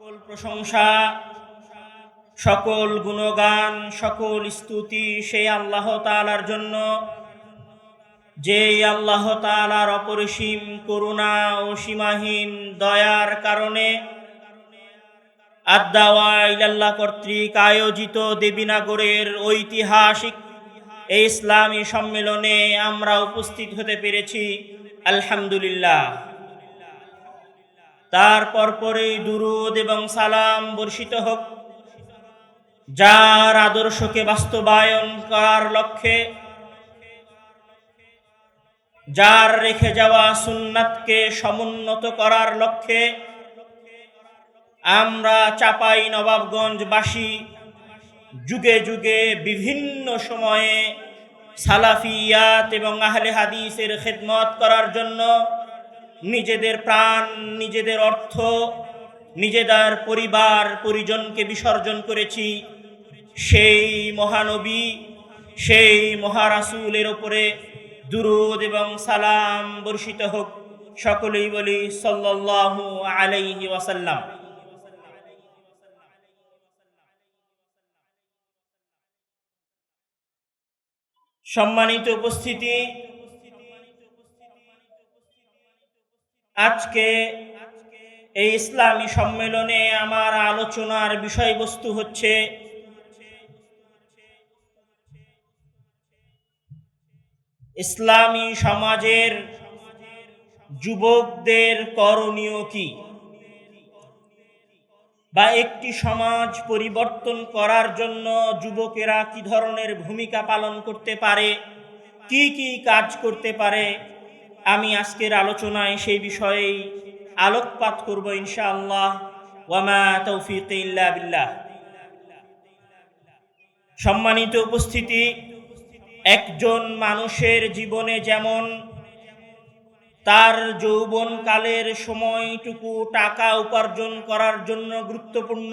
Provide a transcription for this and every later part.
সকল প্রশংসা, সকল গুণগান, সকল স্তুতি সেই আল্লাহ তালার জন্য। যে আল্লাহ তালার অপরিসীম করুণা ও সীমাহীন দয়ার কারণে আদাওয়া ইলাল্লাহ কর্তৃক আয়োজিত দেবীনগরের ঐতিহাসিক এই ইসলামী সম্মেলনে আমরা উপস্থিত হতে পেরেছি। আলহামদুলিল্লাহ। তারপর পরেই দুরুদ এবং সালাম বর্ষিত হোক। যার আদর্শকে বাস্তবায়ন করার লক্ষ্যে, যার রেখে যাওয়া সুন্নাতকে সমুন্নত করার লক্ষ্যে, আমরা চাপাই নবাবগঞ্জবাসী যুগে যুগে বিভিন্ন সময়ে সালাফিয়াত এবং আহলে হাদিসের খেদমত করার জন্য নিজেদের প্রাণ, নিজেদের অর্থ, নিজেদের পরিবার, পরিজনকে বিসর্জন করেছি। সেই মহানবী, সেই মহারাসুলের ওপরে দুরুদ এবং সালাম বর্ষিত হোক সকলেই বলি সাল্লাল্লাহু আলাইহি ওয়াসাল্লাম। সম্মানিত উপস্থিতি আজকে এই ইসলামী সম্মেলনে আমার আলোচনার বিষয়বস্তু হচ্ছে ইসলামী সমাজের যুবকদের করণীয় কি? বা একটি সমাজ পরিবর্তন করার জন্য যুবকেরা কি ধরনের ভূমিকা পালন করতে পারে? কি কি কাজ করতে পারে? আমি আজকের আলোচনায় সেই বিষয়েই আলোকপাত করব ইনশাআল্লাহ। ওয়ামা তৌফিক ইল্লা বিল্লাহ। সম্মানিত উপস্থিতি, একজন মানুষের জীবনে যেমন তার যৌবনকালের সময়টুকু টাকা উপার্জন করার জন্য গুরুত্বপূর্ণ,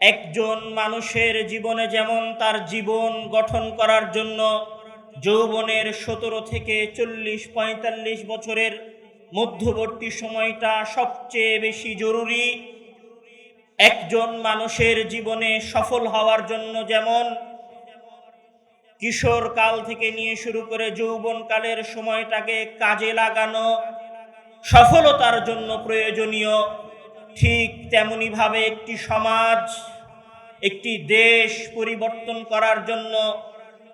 একজন মানুষের জীবনে যেমন তার জীবন গঠন করার জন্য যৌবনের সতেরো থেকে চল্লিশ, পঁয়তাল্লিশ বছরের মধ্যবর্তী সময়টা সবচেয়ে বেশি জরুরি। একজন মানুষের জীবনে সফল হওয়ার জন্য যেমন কিশোর কাল থেকে নিয়ে শুরু করে যৌবন কালের সময়টাকে কাজে লাগানো, সফলতার জন্য প্রয়োজনীয়, ঠিক তেমনিভাবে একটি সমাজ, একটি দেশ পরিবর্তন করার জন্য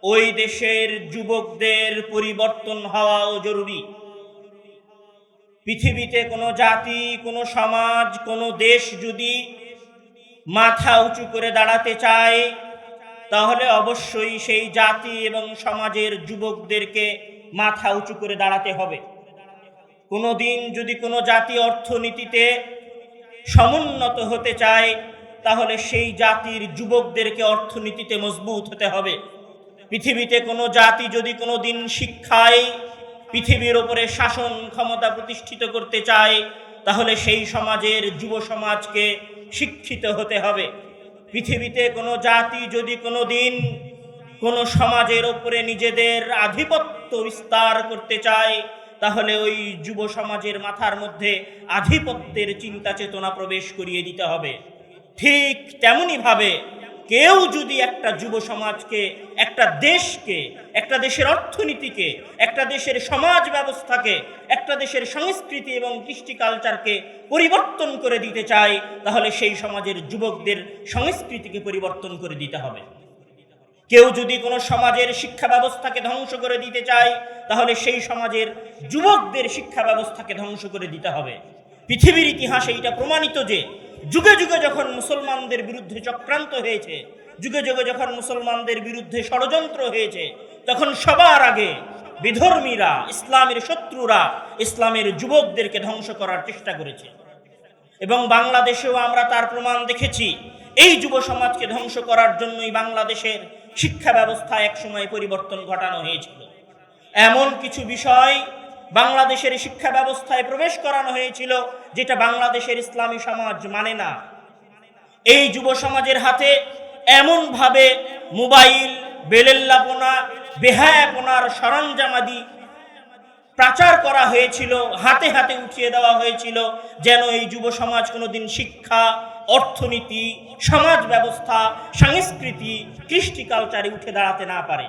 ওই দেশের যুবকদের পরিবর্তন হওয়াও জরুরি। পৃথিবীতে কোনো জাতি, কোনো সমাজ, কোনো দেশ যদি মাথা উঁচু করে দাঁড়াতে চায়, তাহলে অবশ্যই সেই জাতি এবং সমাজের যুবকদেরকে মাথা উঁচু করে দাঁড়াতে হবে। কোনো দিন যদি কোনো জাতি অর্থনীতিতে সমুন্নত হতে চায়, তাহলে সেই জাতির যুবকদেরকে অর্থনীতিতে মজবুত হতে হবে। পৃথিবীতে কোনো জাতি যদি কোনো দিন শিক্ষায় পৃথিবীর ওপরে শাসন ক্ষমতা প্রতিষ্ঠিত করতে চায়, তাহলে সেই সমাজের যুব সমাজকে শিক্ষিত হতে হবে। পৃথিবীতে কোনো জাতি যদি কোনো দিন কোনো সমাজের ওপরে নিজেদের আধিপত্য বিস্তার করতে চায়, তাহলে ওই যুব সমাজের মাথার মধ্যে আধিপত্যের চিন্তা চেতনা প্রবেশ করিয়ে দিতে হবে। ঠিক তেমনইভাবে কেউ যদি একটা যুব সমাজকে, একটা দেশকে, একটা দেশের অর্থনীতিকে, একটা দেশের সমাজ ব্যবস্থাকে, একটা দেশের সংস্কৃতি এবং কৃষ্টি কালচারকে পরিবর্তন করে দিতে চায়, তাহলে সেই সমাজের যুবকদের সংস্কৃতিকে পরিবর্তন করে দিতে হবে। কেউ যদি কোনো সমাজের শিক্ষা ব্যবস্থাকে ধ্বংস করে দিতে চায়, তাহলে সেই সমাজের যুবকদের শিক্ষা ব্যবস্থাকে ধ্বংস করে দিতে হবে। পৃথিবীর ইতিহাসে এটা প্রমাণিত যে যুগে যুগে যখন মুসলমানদের বিরুদ্ধে চক্রান্ত হয়েছে, যুগে যুগে যখন মুসলমানদের বিরুদ্ধে ষড়যন্ত্র হয়েছে, তখন সবার আগে বিধর্মীরা, ইসলামের শত্রুরা, ইসলামের যুবকদেরকে ধ্বংস করার চেষ্টা করেছে। এবং বাংলাদেশেও আমরা তার প্রমাণ দেখেছি। এই যুব সমাজকে ধ্বংস করার জন্যই বাংলাদেশের শিক্ষা ব্যবস্থা একসময় পরিবর্তন ঘটানো হয়েছিল। এমন কিছু বিষয় বাংলাদেশের শিক্ষা ব্যবস্থায় প্রবেশ করানো হয়েছিল যেটা বাংলাদেশের ইসলামী সমাজ মানে না। এই যুব সমাজের হাতে এমনভাবে মোবাইল, বেলেল্লাপনা, বেহায়াপনার সরঞ্জামাদি প্রাচার করা হয়েছিল, হাতে হাতে উঠিয়ে দেওয়া হয়েছিল, যেন এই যুব সমাজ কোনোদিন শিক্ষা, অর্থনীতি, সমাজ ব্যবস্থা, সংস্কৃতি, কৃষ্টি কালচারে উঠে দাঁড়াতে না পারে।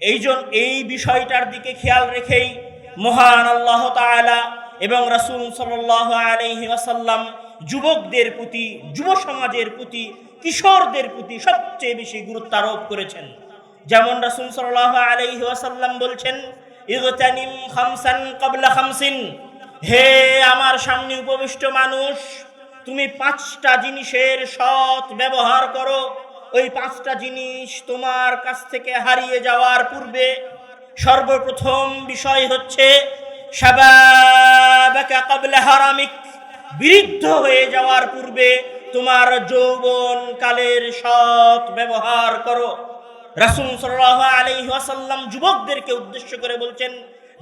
এই এই বিষয়টার দিকে খেয়াল রেখেই মহান আল্লাহ তাআলা এবং রাসূল সাল্লাল্লাহু আলাইহি ওয়াসাল্লাম যুবকদের প্রতি, যুব সমাজের প্রতি, কিশোরদের প্রতি সবচেয়ে বেশি গুরুত্ব আরোপ করেছেন। যেমন রাসূল সাল্লাল্লাহু আলাইহি ওয়াসাল্লাম বলছেন, ইগতানিম খামসান হে আমার সামনে উপবিষ্ট মানুষ, তুমি পাঁচটা জিনিসের সৎ ব্যবহার করো। ওই পাঁচটা জিনিস তোমার কাছ থেকে হারিয়ে যাওয়ার পূর্বে সর্বপ্রথম বিষয় হচ্ছে বৃদ্ধ হয়ে যাওয়ার পূর্বে তোমার যৌবন কালের সৎ ব্যবহার করো। রাসূল সাল্লাল্লাহু আলাইহি যুবকদেরকে উদ্দেশ্য করে বলছেন,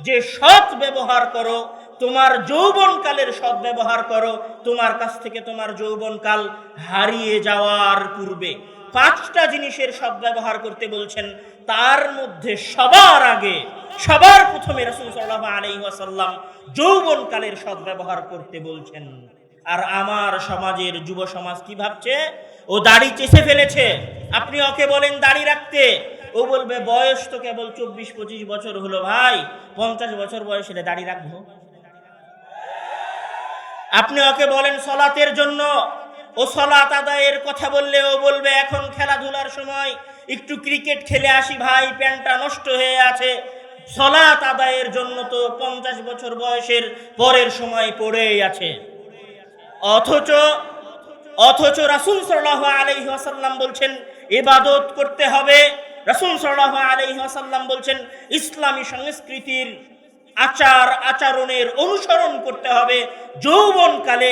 যে সৎ ব্যবহার করো, তোমার যৌবনকালের সৎ ব্যবহার করো, তোমার কাছ থেকে তোমার যৌবনকাল হারিয়ে যাওয়ার পূর্বে। পাঁচটা জিনিসের সৎ ব্যবহার করতে বলছেন তার মধ্যে সবার আগে, সবার প্রথমে রাসূল আলাইহি ওয়াসাল্লাম যৌবনকালের সৎ ব্যবহার করতে বলছেন। আর আমার সমাজের যুব সমাজ কি ভাবছে? ও দাড়ি চেষে ফেলেছে। আপনি ওকে বলেন দাড়ি রাখতে। ও বলবে, বয়স তো কেবল চব্বিশ পঁচিশ বছর হলো ভাই, পঞ্চাশ বছর বয়সে দাড়ি রাখব। আপনি ওকে বলেন সলাতের জন্য। ও সলাত আদায়ের কথা বললে ও বলবে, এখন খেলাধুলার সময় একটু ক্রিকেট খেলে আসি ভাই, প্যান্টটা নষ্ট হয়ে আছে। সলাত আদায়ের জন্য তো পঞ্চাশ বছর বয়সের পরের সময় পড়েই আছে। অথচ অথচ রাসূল সাল্লাল্লাহু আলাইহি ওয়াসাল্লাম বলছেন এবাদত করতে হবে। রাসূল সাল্লাল্লাহু আলাইহি ওয়াসাল্লাম বলছেন, ইসলামী সংস্কৃতির আচার আচরণের অনুসরণ করতে হবে। যৌবনকালে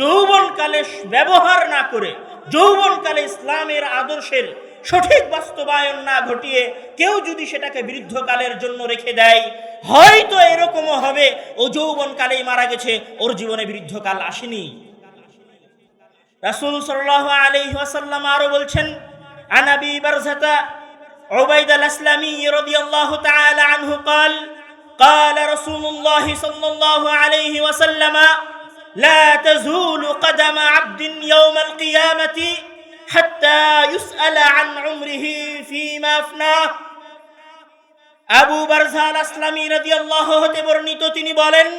যৌবনকালে ব্যবহার না করে, যৌবনকালে ইসলামের আদর্শের সঠিক বাস্তবায়ন না ঘটিয়ে কেউ যদি সেটাকে বৃদ্ধকালের জন্য রেখে দেয় হয়তো এরকমও হবে ও যৌবনকালেই মারা গেছে ওর জীবনে বৃদ্ধকাল আসেনি রাসূল সাল্লাল্লাহু আলাইহি ওয়াসাল্লাম আরো বলছেন عن ابي برزه عبيد الاسلمي رضي الله تعالى عنه قال قال رسول الله صلى الله عليه وسلم لا تزول قدم عبد يوم القيامه حتى يسال عن عمره فيما افناه আবু বারজাল আসলামী রাদিয়াল্লাহু হতে বর্ণিত তিনি বলেন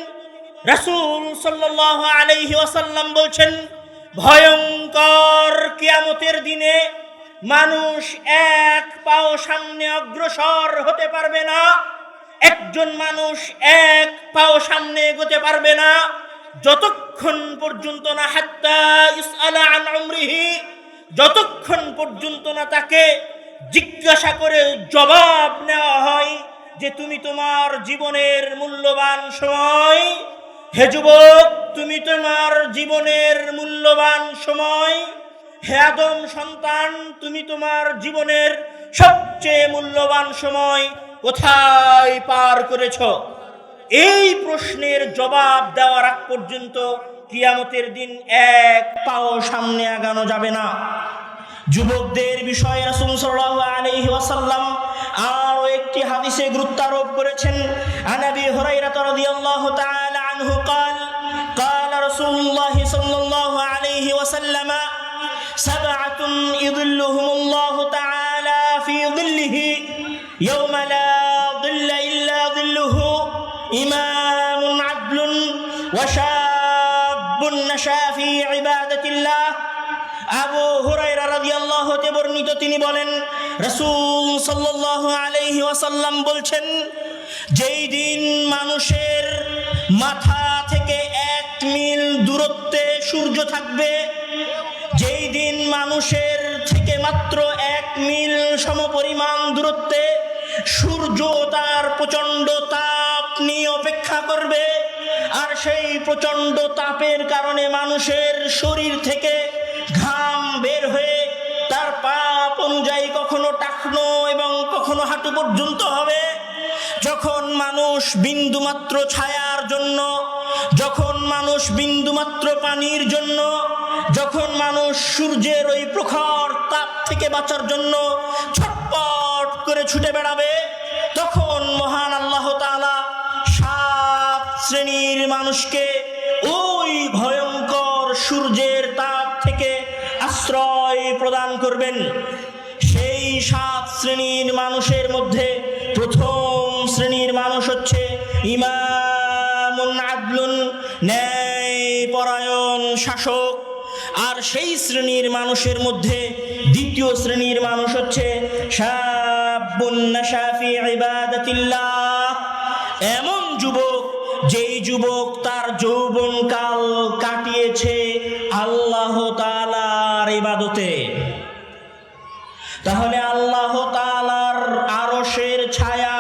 রাসূল সাল্লাল্লাহু আলাইহি ওয়াসাল্লাম বলছেন ভয়ঙ্কর কিয়ামতের দিনে মানুষ এক পাও সামনে অগ্রসর হতে পারবে না একজন মানুষ এক পাও সামনে এগোতে পারবে না যতক্ষণ পর্যন্ত না হাত্তা ইসআলা আন উমরিহি যতক্ষণ পর্যন্ত না তাকে জিজ্ঞাসা করে জবাব নেওয়া হয় যে তুমি তোমার জীবনের মূল্যবান সময়, হে যুবক, তুমি তোমার জীবনের মূল্যবান সময়, হে আদম সন্তান, তুমি তোমার জীবনের সবচেয়ে মূল্যবান সময় কোথায় পার করেছ? এই প্রশ্নের জবাব দেওয়ার আগ পর্যন্ত কিয়ামতের দিন এক পাও সামনে আগানো যাবে না যুবকদের বিষয়ে রাসূল সাল্লাল্লাহু আলাইহি ওয়াসাল্লাম আরো একটি হাদিসে গুরুত্ব আরোপ করেছেন আনাবি হুরায়রা রাদিয়াল্লাহু তাআলা আনহু قال قال رسول الله صلى الله عليه وسلم سبعة يظلهم الله تعالى في ظله يوم لا আবু হুরায়রা রাদিয়াল্লাহু তে বর্ণিত, তিনি বলেন, রাসূল সাল্লাল্লাহু আলাইহি ওয়াসাল্লাম বলছেন, যেই দিন মানুষের মাথা থেকে এক মিল দূরত্বে সূর্য থাকবে, যেই দিন মানুষের থেকে মাত্র এক মিল সমপরিমাণ দূরত্বে সূর্য তার প্রচণ্ড তাপ নিয়ে অপেক্ষা করবে, আর সেই প্রচণ্ড তাপের কারণে মানুষের শরীর থেকে ঘাম বের হয়ে তার পাপ অনুযায়ী কখনো টাকনো এবং কখনো হাঁটু পর্যন্ত হবে। যখন মানুষ বিন্দুমাত্র ছায়ার জন্য, যখন মানুষ বিন্দুমাত্র পানির জন্য, যখন মানুষ সূর্যের ওই প্রখর তাপ থেকে বাঁচার জন্য ছটপট করে ছুটে বেড়াবে, তখন মহান আল্লাহ তালা সাত শ্রেণির মানুষকে ওই ভয়ঙ্কর সূর্যের প্রদান করবেন। সেই সাত শ্রেণির মানুষের মধ্যে প্রথম শ্রেণির মানুষ হচ্ছে ইমামুন পরায়ণ শাসক। আর সেই শ্রেণির মানুষের মধ্যে দ্বিতীয় শ্রেণির মানুষ হচ্ছে এমন যুবক, যেই যুবক তার যৌবনকাল কাটিয়েছে, আল্লাহ তাআলার ইবাদতে। তাহলে আল্লাহ তাআলার আরশের ছায়া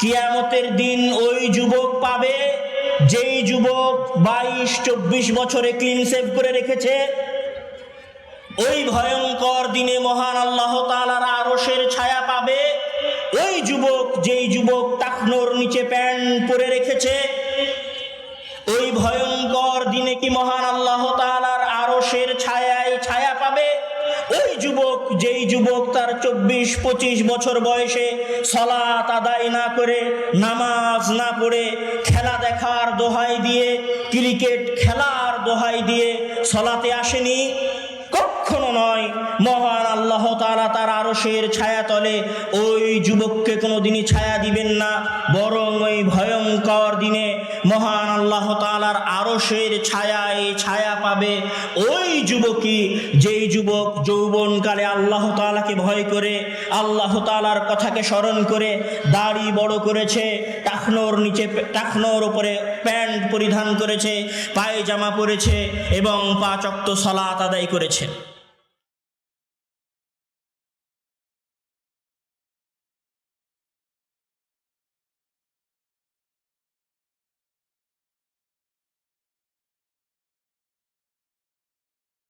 কিয়ামতের দিন ওই যুবক পাবে, যেই যুবক বাইশ, চব্বিশ বছরে ক্লিন সেভ করে রেখেছে। ওই ভয়ঙ্কর দিনে মহান আল্লাহ তাআলার আরশের ছায়া পাবে। ওই যুবক, যেই যুবক টাকনোর নিচে প্যান্ট পরে রেখেছে, ওই ভয়ঙ্কর দিনে কি মহান আল্লাহ তাআলার যুবক তার চব্বিশ, পঁচিশ বছর বয়সে সলাত আদায় না করে, নামাজ না পড়ে খেলা দেখার দোহাই দিয়ে, ক্রিকেট খেলার দোহাই দিয়ে সলাতে আসেনি। কখনো নয়। মহান আল্লাহ তাআলা তার আরশের ছায়া তলে ওই যুবককে কোনোদিনই ছায়া দিবেন না, বরং ওই ভয়ঙ্কর দিনে মহান আল্লাহ তাআলার আরশের ছায়ায় ছায়া পাবে ওই যুবকই। যেই যুবক যৌবনকালে আল্লাহ তাআলাকে ভয় করে, আল্লাহ তাআলার কথাকে স্মরণ করে, দাড়ি বড় করেছে টাকনোর নিচে টাকনোর উপরে প্যান্ট পরিধান করেছে পায়ে জামা পরেছে এবং পাঁচ অক্ত সলাত আদায় করেছে।